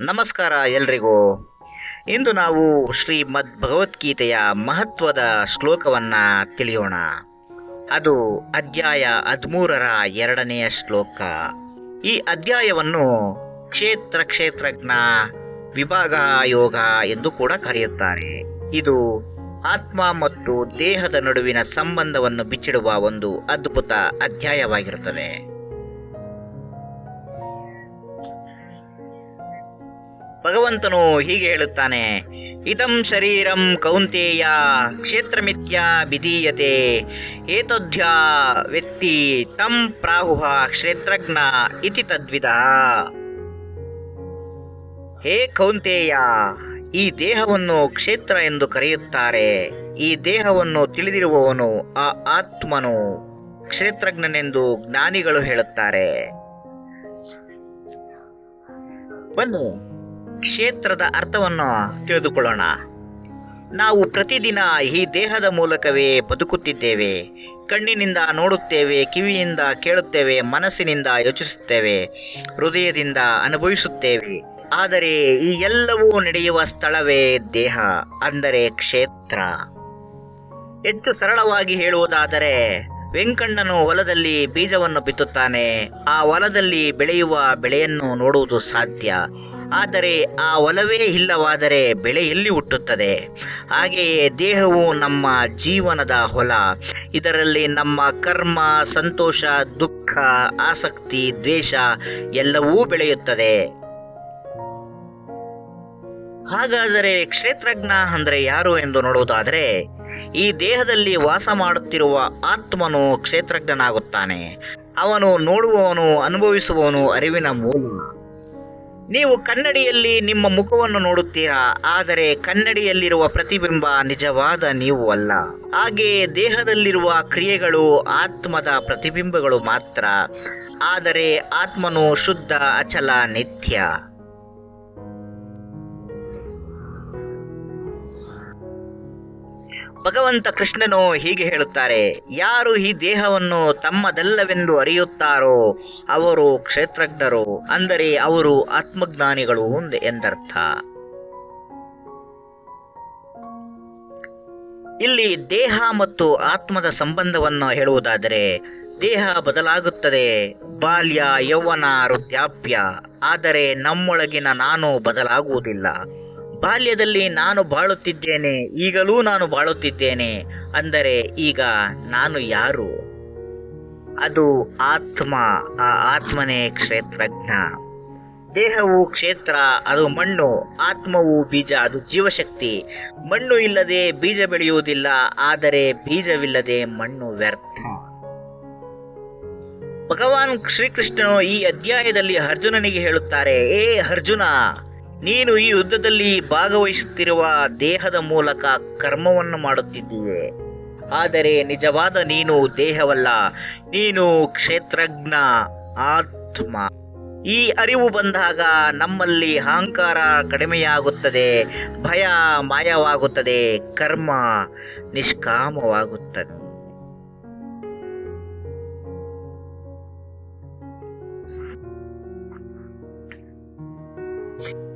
ನಮಸ್ಕಾರ ಎಲ್ರಿಗೂ. ಇಂದು ನಾವು ಶ್ರೀಮದ್ ಭಗವದ್ಗೀತೆಯ ಮಹತ್ವದ ಶ್ಲೋಕವನ್ನು ತಿಳಿಯೋಣ. ಅದು ಅಧ್ಯಾಯ ಹದಿಮೂರರ ಎರಡನೆಯ ಶ್ಲೋಕ. ಈ ಅಧ್ಯಾಯವನ್ನು ಕ್ಷೇತ್ರ ಕ್ಷೇತ್ರಜ್ಞ ವಿಭಾಗ ಯೋಗ ಎಂದು ಕೂಡ ಕರೆಯುತ್ತಾರೆ. ಇದು ಆತ್ಮ ಮತ್ತು ದೇಹದ ನಡುವಿನ ಸಂಬಂಧವನ್ನು ಬಿಚ್ಚಿಡುವ ಒಂದು ಅದ್ಭುತ ಅಧ್ಯಾಯವಾಗಿರುತ್ತದೆ. ಭಗವಂತನು ಹೀಗೆ ಹೇಳುತ್ತಾನೆ, ಇದಂ ಶರೀರಂ ಕೌಂತೇಯ ಕ್ಷೇತ್ರಮಿತ್ಯ ವಿಧೀಯತೆ, ಏತದ್ಯ ವ್ಯಕ್ತಿ ತಂ ಪ್ರಾಹುಹ ಕ್ಷೇತ್ರಜ್ಞ ಇತಿ ತದ್ವಿಧ. ಹೇ ಕೌಂತೇಯ, ಈ ದೇಹವನ್ನು ಕ್ಷೇತ್ರ ಎಂದು ಕರೆಯುತ್ತಾರೆ. ಈ ದೇಹವನ್ನು ತಿಳಿದಿರುವವನು ಆ ಆತ್ಮನು ಕ್ಷೇತ್ರಜ್ಞನೆಂದು ಜ್ಞಾನಿಗಳು ಹೇಳುತ್ತಾರೆ. ಬನ್ನಿ. ಕ್ಷೇತ್ರದ ಅರ್ಥವನ್ನು ತಿಳಿದುಕೊಳ್ಳೋಣ. ನಾವು ಪ್ರತಿದಿನ ಈ ದೇಹದ ಮೂಲಕವೇ ಬದುಕುತ್ತಿದ್ದೇವೆ. ಕಣ್ಣಿನಿಂದ ನೋಡುತ್ತೇವೆ, ಕಿವಿಯಿಂದ ಕೇಳುತ್ತೇವೆ, ಮನಸ್ಸಿನಿಂದ ಯೋಚಿಸುತ್ತೇವೆ, ಹೃದಯದಿಂದ ಅನುಭವಿಸುತ್ತೇವೆ. ಆದರೆ ಈ ಎಲ್ಲವೂ ನಡೆಯುವ ಸ್ಥಳವೇ ದೇಹ, ಅಂದರೆ ಕ್ಷೇತ್ರ. ಹೆಚ್ಚು ಸರಳವಾಗಿ ಹೇಳುವುದಾದರೆ ವೆಂಕಣ್ಣನು ಹೊಲದಲ್ಲಿ ಬೀಜವನ್ನು ಬಿತ್ತುತ್ತಾನೆ. ಆ ಹೊಲದಲ್ಲಿ ಬೆಳೆಯುವ ಬೆಳೆಯನ್ನು ನೋಡುವುದು ಸಾಧ್ಯ. ಆದರೆ ಆ ಹೊಲವೇ ಇಲ್ಲವಾದರೆ ಬೆಳೆ ಎಲ್ಲಿ ಹುಟ್ಟುತ್ತದೆ? ಹಾಗೆಯೇ ದೇಹವು ನಮ್ಮ ಜೀವನದ ಹೊಲ. ಇದರಲ್ಲಿ ನಮ್ಮ ಕರ್ಮ, ಸಂತೋಷ, ದುಃಖ, ಆಸಕ್ತಿ, ದ್ವೇಷ ಎಲ್ಲವೂ ಬೆಳೆಯುತ್ತದೆ. ಹಾಗಾದರೆ ಕ್ಷೇತ್ರಜ್ಞ ಅಂದರೆ ಯಾರು ಎಂದು ನೋಡುವುದಾದರೆ, ಈ ದೇಹದಲ್ಲಿ ವಾಸ ಮಾಡುತ್ತಿರುವ ಆತ್ಮನು ಕ್ಷೇತ್ರಜ್ಞನಾಗುತ್ತಾನೆ. ಅವನು ನೋಡುವವನು, ಅನುಭವಿಸುವವನು ಅರಿವಿನ ಮೂಲ. ನೀವು ಕನ್ನಡಿಯಲ್ಲಿ ನಿಮ್ಮ ಮುಖವನ್ನು ನೋಡುತ್ತೀರಾ? ಆದರೆ ಕನ್ನಡಿಯಲ್ಲಿರುವ ಪ್ರತಿಬಿಂಬ ನಿಜವಾದ ನೀವು ಅಲ್ಲ. ಹಾಗೆ ದೇಹದಲ್ಲಿರುವ ಕ್ರಿಯೆಗಳು ಆತ್ಮದ ಪ್ರತಿಬಿಂಬಗಳು ಮಾತ್ರ. ಆದರೆ ಆತ್ಮನು ಶುದ್ಧ, ಅಚಲ, ನಿತ್ಯ. ಭಗವಂತ ಕೃಷ್ಣನು ಹೀಗೆ ಹೇಳುತ್ತಾರೆ, ಯಾರು ಈ ದೇಹವನ್ನು ತಮ್ಮದಲ್ಲವೆಂದು ಅರಿಯುತ್ತಾರೋ ಅವರು ಕ್ಷೇತ್ರಜ್ಞರು, ಅಂದರೆ ಅವರು ಆತ್ಮಜ್ಞಾನಿಗಳು ಎಂದರ್ಥ. ಇಲ್ಲಿ ದೇಹ ಮತ್ತು ಆತ್ಮದ ಸಂಬಂಧವನ್ನು ಹೇಳುವುದಾದರೆ, ದೇಹ ಬದಲಾಗುತ್ತದೆ, ಬಾಲ್ಯ, ಯೌವನ, ವೃದ್ಧಾಪ್ಯ, ಆದರೆ ನಮ್ಮೊಳಗಿನ ನಾನು ಬದಲಾಗುವುದಿಲ್ಲ. ಬಾಲ್ಯದಲ್ಲಿ ನಾನು ಬಾಳುತ್ತಿದ್ದೇನೆ, ಈಗಲೂ ನಾನು ಬಾಳುತ್ತಿದ್ದೇನೆ. ಅಂದರೆ ಈಗ ನಾನು ಯಾರು? ಅದು ಆತ್ಮ, ಆ ಆತ್ಮನೇ ಕ್ಷೇತ್ರಜ್ಞ. ದೇಹವು ಕ್ಷೇತ್ರ, ಅದು ಮಣ್ಣು. ಆತ್ಮವು ಬೀಜ, ಅದು ಜೀವಶಕ್ತಿ. ಮಣ್ಣು ಇಲ್ಲದೆ ಬೀಜ ಬೆಳೆಯುವುದಿಲ್ಲ, ಆದರೆ ಬೀಜವಿಲ್ಲದೆ ಮಣ್ಣು ವ್ಯರ್ಥ. ಭಗವಾನ್ ಶ್ರೀಕೃಷ್ಣನು ಈ ಅಧ್ಯಾಯದಲ್ಲಿ ಅರ್ಜುನನಿಗೆ ಹೇಳುತ್ತಾರೆ, ಏ ಅರ್ಜುನ ನೀನು ಈ ಯುದ್ಧದಲ್ಲಿ ಭಾಗವಹಿಸುತ್ತಿರುವ ದೇಹದ ಮೂಲಕ ಕರ್ಮವನ್ನು ಮಾಡುತ್ತಿದ್ದೀಯೆ. ಆದರೆ ನಿಜವಾದ ನೀನು ದೇಹವಲ್ಲ, ನೀನು ಕ್ಷೇತ್ರಜ್ಞ ಆತ್ಮ. ಈ ಅರಿವು ಬಂದಾಗ ನಮ್ಮಲ್ಲಿ ಅಹಂಕಾರ ಕಡಿಮೆಯಾಗುತ್ತದೆ, ಭಯ ಮಾಯವಾಗುತ್ತದೆ, ಕರ್ಮ ನಿಷ್ಕಾಮವಾಗುತ್ತದೆ.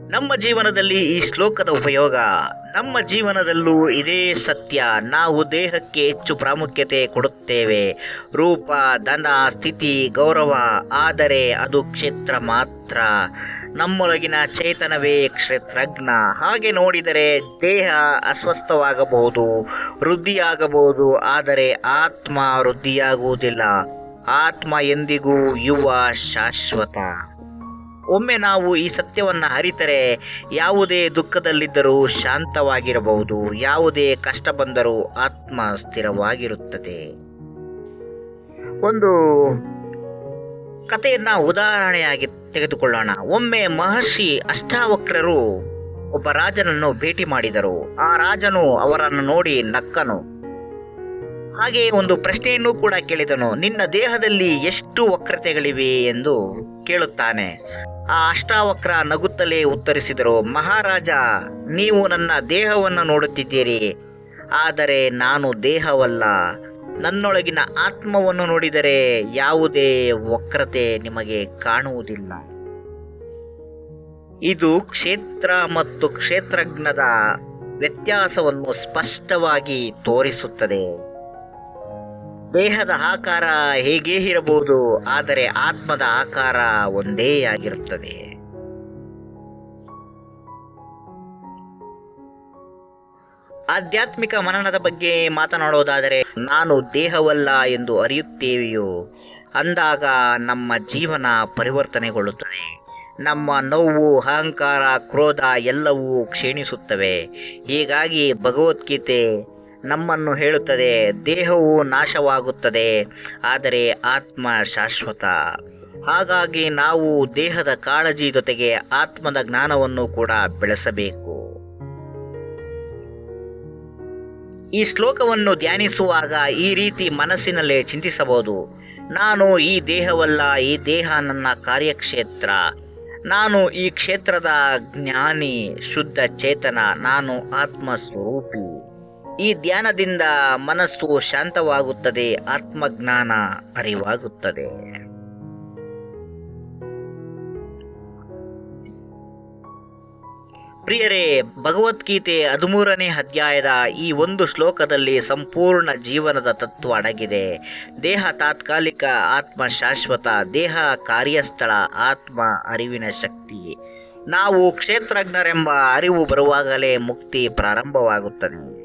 ನಮ್ಮ ಜೀವನದಲ್ಲಿ ಈ ಶ್ಲೋಕದ ಉಪಯೋಗ. ನಮ್ಮ ಜೀವನದಲ್ಲೂ ಇದೇ ಸತ್ಯ. ನಾವು ದೇಹಕ್ಕೆ ಹೆಚ್ಚು ಪ್ರಾಮುಖ್ಯತೆ ಕೊಡುತ್ತೇವೆ. ರೂಪ, ಧನ, ಸ್ಥಿತಿ, ಗೌರವ, ಆದರೆ ಅದು ಕ್ಷೇತ್ರ ಮಾತ್ರ. ನಮ್ಮೊಳಗಿನ ಚೇತನವೇ ಕ್ಷೇತ್ರಜ್ಞ. ಹಾಗೆ ನೋಡಿದರೆ ದೇಹ ಅಸ್ವಸ್ಥವಾಗಬಹುದು, ವೃದ್ಧಿಯಾಗಬಹುದು, ಆದರೆ ಆತ್ಮ ವೃದ್ಧಿಯಾಗುವುದಿಲ್ಲ. ಆತ್ಮ ಎಂದಿಗೂ ಯುವ ಶಾಶ್ವತ. ಒಮ್ಮೆ ನಾವು ಈ ಸತ್ಯವನ್ನ ಅರಿತರೆ ಯಾವುದೇ ದುಃಖದಲ್ಲಿದ್ದರೂ ಶಾಂತವಾಗಿರಬಹುದು, ಯಾವುದೇ ಕಷ್ಟ ಬಂದರೂ ಆತ್ಮ ಸ್ಥಿರವಾಗಿರುತ್ತದೆ. ಒಂದು ಕಥೆಯನ್ನ ಉದಾಹರಣೆಯಾಗಿ ತೆಗೆದುಕೊಳ್ಳೋಣ. ಒಮ್ಮೆ ಮಹರ್ಷಿ ಅಷ್ಟಾವಕ್ರರು ಒಬ್ಬ ರಾಜನನ್ನು ಭೇಟಿ ಮಾಡಿದರು. ಆ ರಾಜನು ಅವರನ್ನು ನೋಡಿ ನಕ್ಕನು. ಹಾಗೆ ಒಂದು ಪ್ರಶ್ನೆಯನ್ನು ಕೂಡ ಕೇಳಿದನು. ನಿನ್ನ ದೇಹದಲ್ಲಿ ಎಷ್ಟು ವಕ್ರತೆಗಳಿವೆ ಎಂದು ಕೇಳುತ್ತಾನೆ. ಆ ಅಷ್ಟಾವಕ್ರ ನಗುತ್ತಲೇ ಉತ್ತರಿಸಿದರು, ಮಹಾರಾಜ, ನೀವು ನನ್ನ ದೇಹವನ್ನು ನೋಡುತ್ತಿದ್ದೀರಿ. ಆದರೆ ನಾನು ದೇಹವಲ್ಲ. ನನ್ನೊಳಗಿನ ಆತ್ಮವನ್ನು ನೋಡಿದರೆ ಯಾವುದೇ ವಕ್ರತೆ ನಿಮಗೆ ಕಾಣುವುದಿಲ್ಲ. ಇದು ಕ್ಷೇತ್ರ ಮತ್ತು ಕ್ಷೇತ್ರಜ್ಞದ ವ್ಯತ್ಯಾಸವನ್ನು ಸ್ಪಷ್ಟವಾಗಿ ತೋರಿಸುತ್ತದೆ. ದೇಹದ ಆಕಾರ ಹೇಗೇ ಇರಬಹುದು, ಆದರೆ ಆತ್ಮದ ಆಕಾರ ಒಂದೇ ಆಗಿರುತ್ತದೆ. ಆಧ್ಯಾತ್ಮಿಕ ಮನನದ ಬಗ್ಗೆ ಮಾತನಾಡೋದಾದರೆ ನಾನು ದೇಹವಲ್ಲ ಎಂದು ಅರಿಯುತ್ತೇವೆಯೋ? ಅಂದಾಗ ನಮ್ಮ ಜೀವನ ಪರಿವರ್ತನೆಗೊಳ್ಳುತ್ತದೆ. ನಮ್ಮ ನೋವು, ಅಹಂಕಾರ, ಕ್ರೋಧ ಎಲ್ಲವೂ ಕ್ಷೀಣಿಸುತ್ತವೆ. ಹೀಗಾಗಿ ಭಗವದ್ಗೀತೆ ನಮ್ಮನ್ನು ಹೇಳುತ್ತದೆ, ದೇಹವು ನಾಶವಾಗುತ್ತದೆ, ಆದರೆ ಆತ್ಮ ಶಾಶ್ವತ. ಹಾಗಾಗಿ ನಾವು ದೇಹದ ಕಾಳಜಿ ಜೊತೆಗೆ ಆತ್ಮದ ಜ್ಞಾನವನ್ನು ಕೂಡ ಬೆಳೆಸಬೇಕು. ಈ ಶ್ಲೋಕವನ್ನು ಧ್ಯಾನಿಸುವಾಗ ಈ ರೀತಿ ಮನಸ್ಸಿನಲ್ಲೇ ಚಿಂತಿಸಬಹುದು. ನಾನು ಈ ದೇಹವಲ್ಲ, ಈ ದೇಹ ನನ್ನ ಕಾರ್ಯಕ್ಷೇತ್ರ. ನಾನು ಈ ಕ್ಷೇತ್ರದ ಜ್ಞಾನಿ, ಶುದ್ಧ, ಚೇತನ, ನಾನು ಆತ್ಮ ಸ್ವರೂಪಿ ಈ ಧ್ಯಾನದಿಂದ ಮನಸ್ಸು ಶಾಂತವಾಗುತ್ತದೆ, ಆತ್ಮಜ್ಞಾನ ಅರಿವಾಗುತ್ತದೆ. ಪ್ರಿಯರೇ, ಭಗವದ್ಗೀತೆ ಹದಿಮೂರನೇ ಅಧ್ಯಾಯದ ಈ ಒಂದು ಶ್ಲೋಕದಲ್ಲಿ ಸಂಪೂರ್ಣ ಜೀವನದ ತತ್ವ ಅಡಗಿದೆ. ದೇಹ ತಾತ್ಕಾಲಿಕ, ಆತ್ಮ ಶಾಶ್ವತ, ದೇಹ ಕಾರ್ಯಸ್ಥಳ, ಆತ್ಮ ಅರಿವಿನ ಶಕ್ತಿ. ನಾವು ಕ್ಷೇತ್ರಜ್ಞರೆಂಬ ಅರಿವು ಬರುವಾಗಲೇ ಮುಕ್ತಿ ಪ್ರಾರಂಭವಾಗುತ್ತದೆ.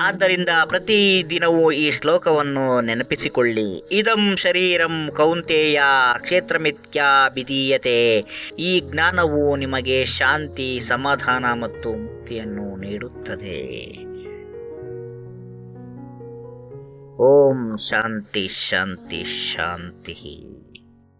ಆದ್ದರಿಂದ ಪ್ರತಿ ದಿನವೂ ಈ ಶ್ಲೋಕವನ್ನು ನೆನಪಿಸಿಕೊಳ್ಳಿ. ಇದಂ ಶರೀರಂ ಕೌಂತೇಯ ಕ್ಷೇತ್ರಮಿತ್ಯಾ ಬಿದೀಯತೆ ಈ ಜ್ಞಾನವು ನಿಮಗೆ ಶಾಂತಿ, ಸಮಾಧಾನ ಮತ್ತು ಮುಕ್ತಿಯನ್ನು ನೀಡುತ್ತದೆ. ಓಂ ಶಾಂತಿ ಶಾಂತಿ ಶಾಂತಿ.